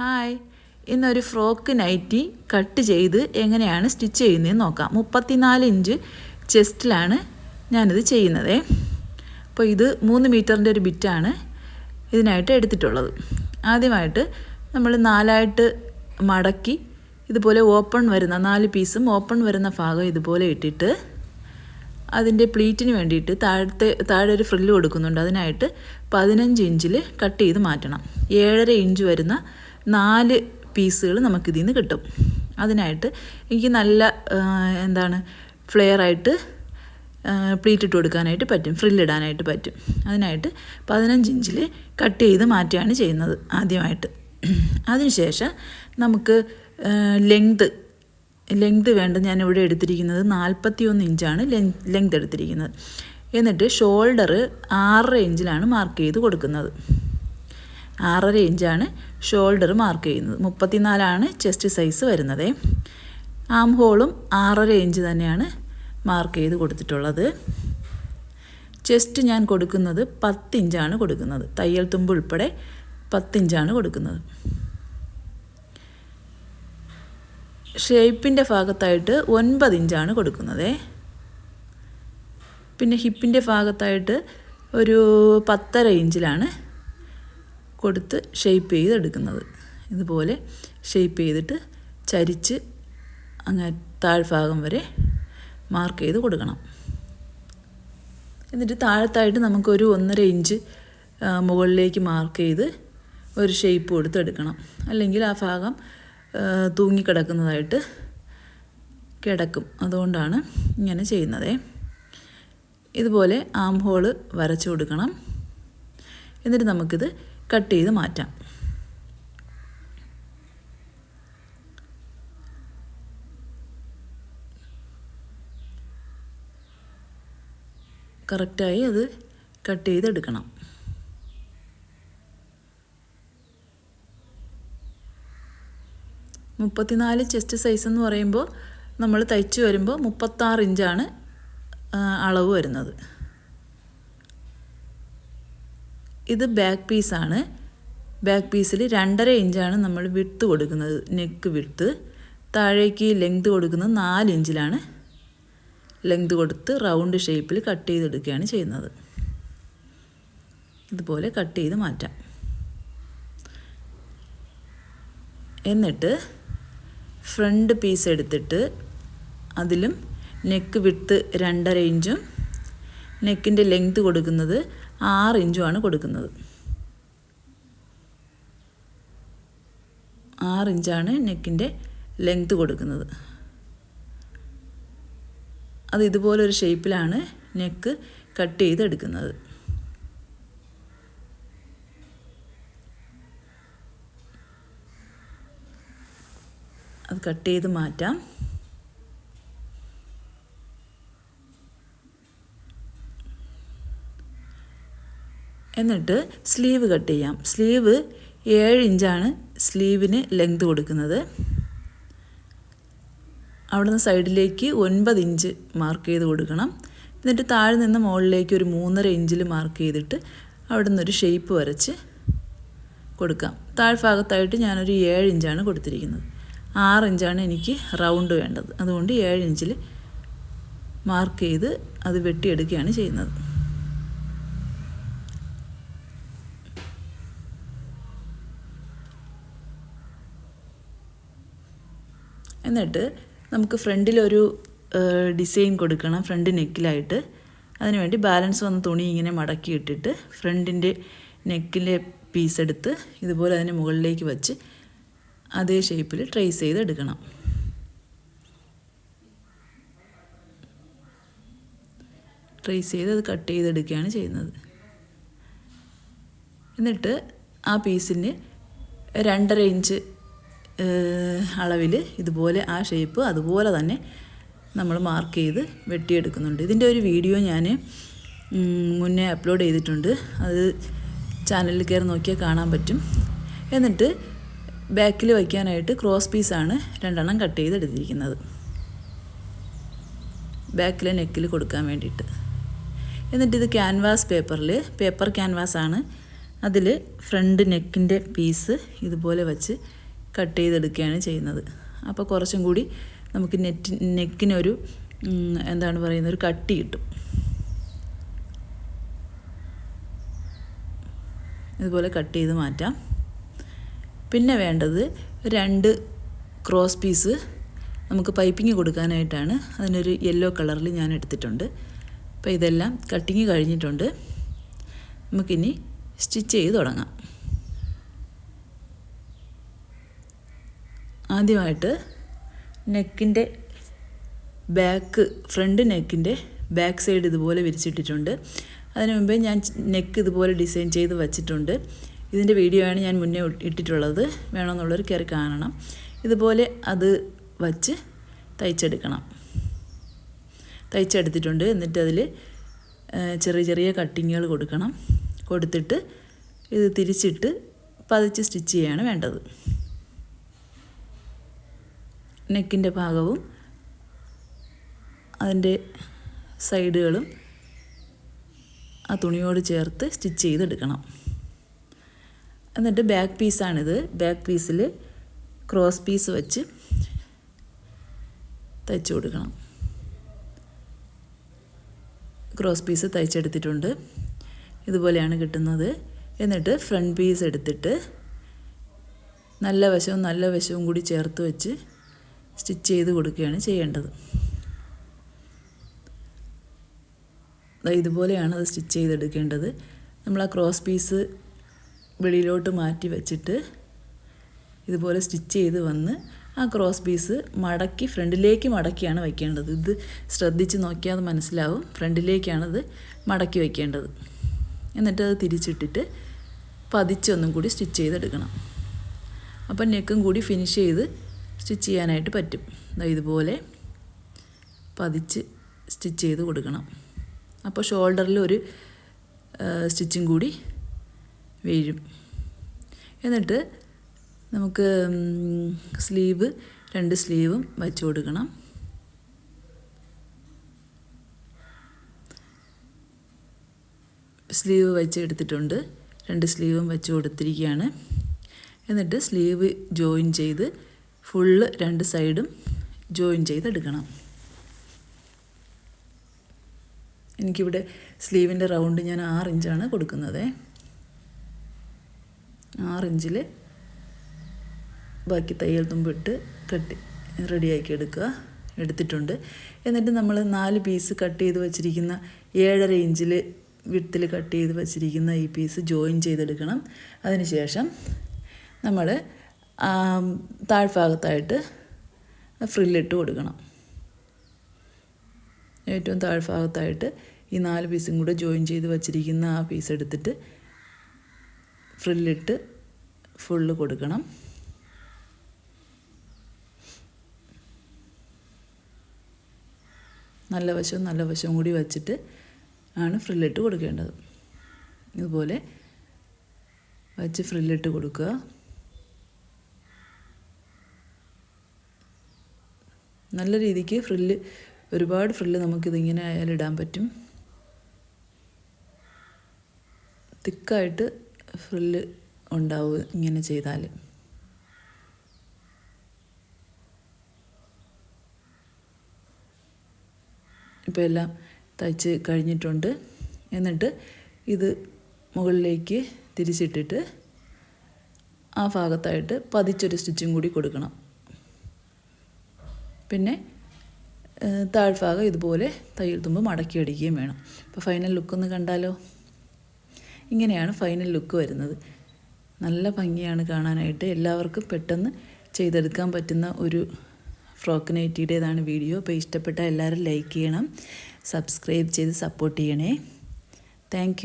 Hi ഇന്നൊരു frock nightie cut ചെയ്ത് എങ്ങനെയാണ് സ്റ്റിച്ച് ചെയ്യുന്നതെന്ന് നോക്കാം. മുപ്പത്തിനാല് ഇഞ്ച് ചെസ്റ്റിലാണ് ഞാനിത് ചെയ്യുന്നത്. അപ്പോൾ ഇത് മൂന്ന് മീറ്ററിന്റെ ഒരു ബിറ്റാണ് ഇതിനായിട്ട് എടുത്തിട്ടുള്ളത്. ആദ്യമായിട്ട് നമ്മൾ നാലായിട്ട് മടക്കി ഇതുപോലെ ഓപ്പൺ വരുന്ന നാല് പീസും ഓപ്പൺ വരുന്ന ഭാഗം ഇതുപോലെ ഇട്ടിട്ട് അതിന്റെ പ്ലീറ്റിന് വേണ്ടിയിട്ട് താഴത്തെ താഴെ ഒരു ഫ്രില്ല് കൊടുക്കുന്നുണ്ട്. അതിനായിട്ട് പതിനഞ്ച് ഇഞ്ചിൽ കട്ട് ചെയ്ത് മാറ്റണം. ഏഴര ഇഞ്ച് വരുന്ന നാല് പീസുകൾ നമുക്കിതിൽ നിന്ന് കിട്ടും. അതിനായിട്ട് എനിക്ക് നല്ല എന്താണ് ഫ്ലെയർ ആയിട്ട് പ്ലീറ്റ് ഇട്ട് കൊടുക്കാനായിട്ട് പറ്റും. ഫ്രില്ലിടാനായിട്ട് പറ്റും. അതിനായിട്ട് പതിനഞ്ച് ഇഞ്ചിൽ കട്ട് ചെയ്ത് മാറ്റുകയാണ് ചെയ്യുന്നത് ആദ്യമായിട്ട്. അതിനുശേഷം നമുക്ക് ലെങ്ത് ലെങ്ത് വേണ്ട ഞാൻ ഇവിടെ എടുത്തിരിക്കുന്നത് നാൽപ്പത്തി ഒന്ന് ഇഞ്ചാണ് ലെങ്ത് എടുത്തിരിക്കുന്നത്. എന്നിട്ട് ഷോൾഡർ ആറര ഇഞ്ചിലാണ് മാർക്ക് ചെയ്ത് കൊടുക്കുന്നത്. ആറര ഇഞ്ചാണ് ഷോൾഡർ മാർക്ക് ചെയ്യുന്നത്. മുപ്പത്തിനാലാണ് ചെസ്റ്റ് സൈസ് വരുന്നത്. ആം ഹോളും ആറര ഇഞ്ച് തന്നെയാണ് മാർക്ക് ചെയ്ത് കൊടുത്തിട്ടുള്ളത്. ചെസ്റ്റ് ഞാൻ കൊടുക്കുന്നത് പത്തിഞ്ചാണ് കൊടുക്കുന്നത്. തയ്യൽ തുമ്പ് ഉൾപ്പെടെ പത്തിഞ്ചാണ് കൊടുക്കുന്നത്. ഷേപ്പിന്റെ ഭാഗത്തായിട്ട് ഒൻപത് ഇഞ്ചാണ് കൊടുക്കുന്നത്. പിന്നെ ഹിപ്പിന്റെ ഭാഗത്തായിട്ട് ഒരു പത്തര ഇഞ്ചിലാണ് കൊടുത്ത് ഷേപ്പ് ചെയ്തെടുക്കുന്നത്. ഇതുപോലെ ഷേപ്പ് ചെയ്തിട്ട് ചരിച്ച് അങ്ങ് താഴ്ഭാഗം വരെ മാർക്ക് ചെയ്ത് കൊടുക്കണം. എന്നിട്ട് താഴത്തായിട്ട് നമുക്കൊരു ഒന്നര ഇഞ്ച് മുകളിലേക്ക് മാർക്ക് ചെയ്ത് ഒരു ഷേപ്പ് കൊടുത്തെടുക്കണം. അല്ലെങ്കിൽ ആ ഭാഗം തൂങ്ങിക്കിടക്കുന്നതായിട്ട് കിടക്കും. അതുകൊണ്ടാണ് ഇങ്ങനെ ചെയ്യുന്നത്. ഇതുപോലെ ആം ഹോൾ വരച്ചു കൊടുക്കണം. എന്നിട്ട് നമുക്കിത് കട്ട് ചെയ്ത് മാറ്റാം. കറക്റ്റായി അത് കട്ട് ചെയ്തെടുക്കണം. മുപ്പത്തിനാല് ചെസ്റ്റ് സൈസ് എന്ന് പറയുമ്പോൾ നമ്മൾ തയ്ച്ചു വരുമ്പോൾ മുപ്പത്താറ് ഇഞ്ചാണ് അളവ് വരുന്നത്. ഇത് ബാക്ക് പീസാണ് ബാക്ക് പീസിൽ രണ്ടര ഇഞ്ചാണ് നമ്മൾ വിട്ട് കൊടുക്കുന്നത്. നെക്ക് വിട്ട് താഴേക്ക് ലെങ്ത് കൊടുക്കുന്നത് നാല് ഇഞ്ചിലാണ് ലെങ്ത് കൊടുത്ത് റൗണ്ട് ഷേപ്പിൽ കട്ട് ചെയ്തെടുക്കുകയാണ് ചെയ്യുന്നത്. ഇതുപോലെ കട്ട് ചെയ്ത് മാറ്റാം. എന്നിട്ട് ഫ്രണ്ട് പീസ് എടുത്തിട്ട് അതിലും നെക്ക് വിട്ട് രണ്ടര ഇഞ്ചും നെക്കിന്റെ ലെങ്ത് കൊടുക്കുന്നത് ആറ് ആണ് കൊടുക്കുന്നത്. ആറ് ഇഞ്ചാണ് നെക്കിന്റെ ലെങ്ത് കൊടുക്കുന്നത്. അത് ഇതുപോലൊരു ഷേപ്പിലാണ് നെക്ക് കട്ട് ചെയ്തെടുക്കുന്നത്. അത് കട്ട് ചെയ്ത് മാറ്റാം. എന്നിട്ട് സ്ലീവ് കട്ട് ചെയ്യാം. സ്ലീവ് ഏഴ് ഇഞ്ചാണ് സ്ലീവിന് ലെങ്ത് കൊടുക്കുന്നത്. അവിടുന്ന് സൈഡിലേക്ക് ഒൻപത് ഇഞ്ച് മാർക്ക് ചെയ്ത് കൊടുക്കണം. എന്നിട്ട് താഴെ നിന്ന് മുകളിലേക്ക് ഒരു മൂന്നര ഇഞ്ചിൽ മാർക്ക് ചെയ്തിട്ട് അവിടെ നിന്നൊരു ഷേപ്പ് വരച്ച് കൊടുക്കാം. താഴ്ഭാഗത്തായിട്ട് ഞാനൊരു ഏഴ് ഇഞ്ചാണ് കൊടുത്തിരിക്കുന്നത്. ആറ് ഇഞ്ചാണ് എനിക്ക് റൗണ്ട് വേണ്ടത്. അതുകൊണ്ട് ഏഴ് ഇഞ്ചിൽ മാർക്ക് ചെയ്ത് അത് വെട്ടിയെടുക്കുകയാണ് ചെയ്യുന്നത്. എന്നിട്ട് നമുക്ക് ഫ്രണ്ടിലൊരു ഡിസൈൻ കൊടുക്കണം ഫ്രണ്ട് നെക്കിലായിട്ട്. അതിനുവേണ്ടി ബാലൻസ് വന്ന തുണി ഇങ്ങനെ മടക്കി ഇട്ടിട്ട് ഫ്രണ്ടിന്റെ നെക്കിലെ പീസ് എടുത്ത് ഇതുപോലെ അതിന് മുകളിലേക്ക് വച്ച് അതേ ഷേപ്പിൽ ട്രേസ് ചെയ്ത് എടുക്കണം ട്രേസ് ചെയ്ത് അത് കട്ട് ചെയ്തെടുക്കുകയാണ് ചെയ്യുന്നത്. എന്നിട്ട് ആ പീസിന് രണ്ടര ഇഞ്ച് അളവിൽ ഇതുപോലെ ആ ഷേപ്പ് അതുപോലെ തന്നെ നമ്മൾ മാർക്ക് ചെയ്ത് വെട്ടിയെടുക്കുന്നുണ്ട്. ഇതിന്റെ ഒരു വീഡിയോ ഞാൻ മുന്നേ അപ്ലോഡ് ചെയ്തിട്ടുണ്ട്. അത് ചാനലിൽ കയറി നോക്കിയാൽ കാണാൻ പറ്റും. എന്നിട്ട് ബാക്കിൽ വയ്ക്കാനായിട്ട് ക്രോസ് പീസാണ് രണ്ടെണ്ണം കട്ട് ചെയ്തെടുത്തിരിക്കുന്നത്. ബാക്കിലെ നെക്കിൽ കൊടുക്കാൻ വേണ്ടിയിട്ട്. എന്നിട്ട് ഇത് ക്യാൻവാസ് പേപ്പറിൽ പേപ്പർ ക്യാൻവാസ് ആണ്. അതിൽ ഫ്രണ്ട് നെക്കിന്റെ പീസ് ഇതുപോലെ വച്ച് കട്ട് ചെയ്തെടുക്കുകയാണ് ചെയ്യുന്നത്. അപ്പോൾ കുറച്ചും കൂടി നമുക്ക് നെറ്റ് നെക്കിനൊരു എന്താണ് പറയുന്നത് ഒരു കട്ടി കിട്ടും. ഇതുപോലെ കട്ട് ചെയ്ത് മാറ്റാം. പിന്നെ വേണ്ടത് രണ്ട് ക്രോസ് പീസ് നമുക്ക് പൈപ്പിങ് കൊടുക്കാനായിട്ടാണ്. അതിനൊരു യെല്ലോ കളറിൽ ഞാൻ എടുത്തിട്ടുണ്ട്. അപ്പോൾ ഇതെല്ലാം കട്ടിങ് കഴിഞ്ഞിട്ടുണ്ട്. നമുക്കിനി സ്റ്റിച്ച് ചെയ്ത് തുടങ്ങാം. ആദ്യമായിട്ട് നെക്കിന്റെ ബാക്ക് ഫ്രണ്ട് നെക്കിന്റെ ബാക്ക് സൈഡ് ഇതുപോലെ വിരിച്ചിട്ടിട്ടുണ്ട്. അതിനു മുമ്പേ ഞാൻ നെക്ക് ഇതുപോലെ ഡിസൈൻ ചെയ്ത് വച്ചിട്ടുണ്ട്. ഇതിന്റെ വീഡിയോ ആണ് ഞാൻ മുന്നേ ഇട്ടിട്ടുള്ളത്. വേണമെന്നുള്ളവർ കയറി കാണണം. ഇതുപോലെ അത് വച്ച് തയ്ച്ചെടുക്കണം. തയ്ച്ചെടുത്തിട്ടുണ്ട്. എന്നിട്ട് അതിൽ ചെറിയ ചെറിയ കട്ടിങ്ങുകൾ കൊടുക്കണം. കൊടുത്തിട്ട് ഇത് തിരിച്ചിട്ട് പതിച്ച് സ്റ്റിച്ച് ചെയ്യാണ് വേണ്ടത്. നെക്കിന്റെ ഭാഗവും അതിന്റെ സൈഡുകളും ആ തുണിയോട് ചേർത്ത് സ്റ്റിച്ച് ചെയ്തെടുക്കണം. എന്നിട്ട് ബാക്ക് പീസാണിത്. ബാക്ക് പീസിൽ ക്രോസ് പീസ് വെച്ച് തയ്ച്ചു കൊടുക്കണം. ക്രോസ് പീസ് തയ്ച്ചെടുത്തിട്ടുണ്ട്. ഇതുപോലെയാണ് കിട്ടുന്നത്. എന്നിട്ട് ഫ്രണ്ട് പീസ് എടുത്തിട്ട് നല്ല വശവും നല്ല വശവും കൂടി ചേർത്ത് വെച്ച് സ്റ്റിച്ച് ചെയ്ത് കൊടുക്കുകയാണ് ചെയ്യേണ്ടത്. ഇതുപോലെയാണ് അത് സ്റ്റിച്ച് ചെയ്തെടുക്കേണ്ടത്. നമ്മൾ ആ ക്രോസ് പീസ് വെളിയിലോട്ട് മാറ്റി വെച്ചിട്ട് ഇതുപോലെ സ്റ്റിച്ച് ചെയ്ത് വന്ന് ആ ക്രോസ് പീസ് മടക്കി ഫ്രണ്ടിലേക്ക് മടക്കിയാണ് വയ്ക്കേണ്ടത് ഇത് ശ്രദ്ധിച്ച് നോക്കിയാൽ അത് മനസ്സിലാവും. ഫ്രണ്ടിലേക്കാണത് മടക്കി വയ്ക്കേണ്ടത് എന്നിട്ട് അത് തിരിച്ചിട്ടിട്ട് പതിച്ചൊന്നും കൂടി സ്റ്റിച്ച് ചെയ്തെടുക്കണം. അപ്പം നെക്കും കൂടി ഫിനിഷ് ചെയ്ത് സ്റ്റിച്ച് ചെയ്യാനായിട്ട് പറ്റും. ഇതുപോലെ പതിച്ച് സ്റ്റിച്ച് ചെയ്ത് കൊടുക്കണം. അപ്പോൾ ഷോൾഡറിൽ ഒരു സ്റ്റിച്ചും കൂടി വീഴും. എന്നിട്ട് നമുക്ക് സ്ലീവ് രണ്ട് സ്ലീവും വച്ച് കൊടുക്കണം. സ്ലീവ് വെച്ച് എടുത്തിട്ടുണ്ട്. രണ്ട് സ്ലീവും വെച്ച് കൊടുത്തിരിക്കുകയാണ്. എന്നിട്ട് സ്ലീവ് ജോയിൻ ചെയ്ത് ഫുള്ള് രണ്ട് സൈഡും ജോയിൻ ചെയ്തെടുക്കണം. എനിക്കിവിടെ സ്ലീവിന്റെ റൗണ്ട് ഞാൻ ആറ് ഇഞ്ചാണ് കൊടുക്കുന്നത്. ആറ് ഇഞ്ചിൽ ബാക്കി തയ്യൽ തുമ്പിട്ട് കട്ട് റെഡിയാക്കി എടുക്കുക. എടുത്തിട്ടുണ്ട്. എന്നിട്ട് നമ്മൾ നാല് പീസ് കട്ട് ചെയ്ത് വച്ചിരിക്കുന്ന ഏഴര ഇഞ്ചിൽ വിട്ടിൽ കട്ട് ചെയ്ത് വച്ചിരിക്കുന്ന ഈ പീസ് ജോയിൻ ചെയ്തെടുക്കണം. അതിനുശേഷം നമ്മൾ താഴ്ഭാഗത്തായിട്ട് ഫ്രില്ലിട്ട് കൊടുക്കണം. ഏറ്റവും താഴ്ഭാഗത്തായിട്ട് ഈ നാല് പീസും കൂടെ ജോയിൻ ചെയ്ത് വച്ചിരിക്കുന്ന ആ പീസ് എടുത്തിട്ട് ഫ്രില്ലിട്ട് ഫുള്ള് കൊടുക്കണം. നല്ല വശവും നല്ല വശവും കൂടി വച്ചിട്ട് ആണ് ഫ്രില്ലിട്ട് കൊടുക്കേണ്ടത്. ഇതുപോലെ വച്ച് ഫ്രില്ലിട്ട് കൊടുക്കുക. നല്ല രീതിക്ക് ഫ്രില്ല് ഒരുപാട് ഫ്രില്ല് നമുക്കിതിങ്ങനെ ആയാലും ഇടാൻ പറ്റും. തിക്കായിട്ട് ഫ്രില്ല് ഉണ്ടാവും ഇങ്ങനെ ചെയ്താൽ. ഇപ്പോൾ എല്ലാം തയ്ച്ച് കഴിഞ്ഞിട്ടുണ്ട്. എന്നിട്ട് ഇത് മുകളിലേക്ക് തിരിച്ചിട്ടിട്ട് ആ ഭാഗത്തായിട്ട് പതിച്ചൊരു സ്റ്റിച്ചും കൂടി കൊടുക്കണം. പിന്നെ താഴ്ഭാഗം ഇതുപോലെ തയ്യൽ തുമ്പ് മടക്കി അടിക്കുകയും വേണം അപ്പോൾ ഫൈനൽ ലുക്കൊന്ന് കണ്ടാലോ? ഇങ്ങനെയാണ് ഫൈനൽ ലുക്ക് വരുന്നത്. നല്ല ഭംഗിയാണ് കാണാനായിട്ട് എല്ലാവർക്കും പെട്ടെന്ന് ചെയ്തെടുക്കാൻ പറ്റുന്ന ഒരു ഫ്രോക്ക് നൈറ്റിയുടേതാണ് വീഡിയോ. അപ്പോൾ ഇഷ്ടപ്പെട്ട എല്ലാവരും ലൈക്ക് ചെയ്യണം സബ്സ്ക്രൈബ് ചെയ്ത് സപ്പോർട്ട് ചെയ്യണേ. താങ്ക്